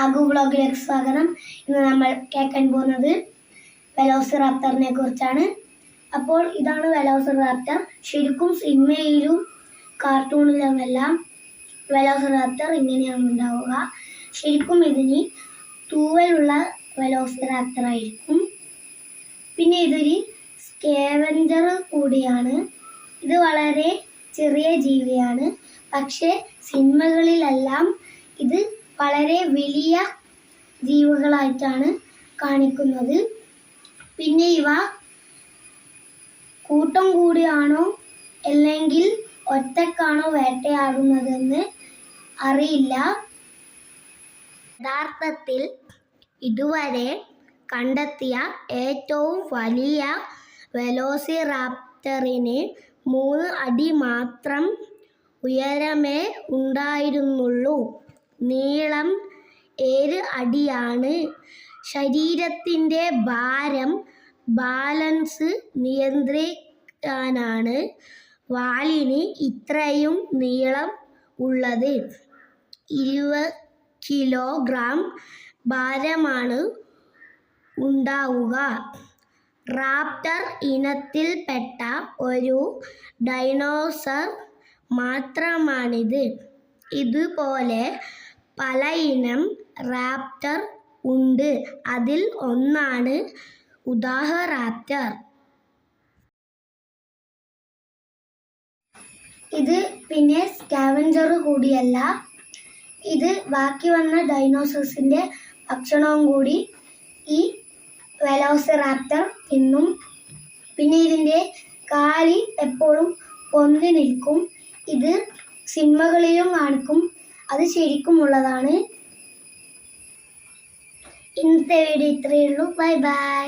ആഗു വ്ളോഗിലേക്ക് സ്വാഗതം. ഇന്ന് നമ്മൾ കേൾക്കാൻ പോകുന്നത് വെലോസിറാപ്റ്ററിനെ കുറിച്ചാണ്. അപ്പോൾ ഇതാണ് വെലോസിറാപ്റ്റർ ശരിക്കും സിനിമയിലും കാർട്ടൂണിലുമെല്ലാം വെലോസിറാപ്റ്റർ ഇങ്ങനെയാണ് ഉണ്ടാവുക. ശരിക്കും ഇതിന് തൂവലുള്ള വെലോസിറാപ്റ്റർ ആയിരിക്കും. പിന്നെ ഇതൊരു സ്കേവഞ്ചർ കൂടിയാണ്. ഇത് വളരെ ചെറിയ ജീവിയാണ്. പക്ഷേ സിനിമകളിലെല്ലാം ഇത് വളരെ വലിയ ജീവികളായിട്ടാണ് കാണിക്കുന്നത്. പിന്നെ ഇവ കൂട്ടം കൂടിയാണോ അല്ലെങ്കിൽ ഒറ്റക്കാണോ വേട്ടയാടുന്നതെന്ന് അറിയില്ല. യഥാർത്ഥത്തിൽ ഇതുവരെ കണ്ടെത്തിയ ഏറ്റവും വലിയ വെലോസിറാപ്റ്ററിന് മൂന്ന് അടി മാത്രം ഉയരമേ ഉണ്ടായിരുന്നുള്ളൂ. നീളം ഏഴ് അടിയാണ്. ശരീരത്തിന്റെ ഭാരം ബാലൻസ് നിയന്ത്രിക്കാനാണ്. വാലിന് ഇത്രയും നീളം ഉള്ളത്. ഇരുപത് കിലോഗ്രാം ഭാരമാണ് ഉണ്ടാവുക. റാപ്റ്റർ ഇനത്തിൽപ്പെട്ട ഒരു ഡൈനോസർ മാത്രമാണിത്. ഇതുപോലെ പല ഇനം റാപ്റ്റർ ഉണ്ട്. അതിൽ ഒന്നാണ് ഉദാഹ റാപ്റ്റർ ഇത് പിന്നെ സ്കാവഞ്ചർ കൂടിയല്ല. ഇത് ബാക്കി വന്ന ഡൈനോസേഴ്സിന്റെ ഭക്ഷണവും കൂടി ഈ വെലോസിറാപ്റ്റർ തിന്നും. പിന്നെ ഇതിന്റെ കാലി എപ്പോഴും പൊന്തി നിൽക്കും. ഇത് സിനിമകളിലും കാണിക്കും. അത് ശരിക്കും ഉള്ളതാണ്. ഇന്നത്തെ വീഡിയോ ഇത്രയേ ഉള്ളൂ. Bye bye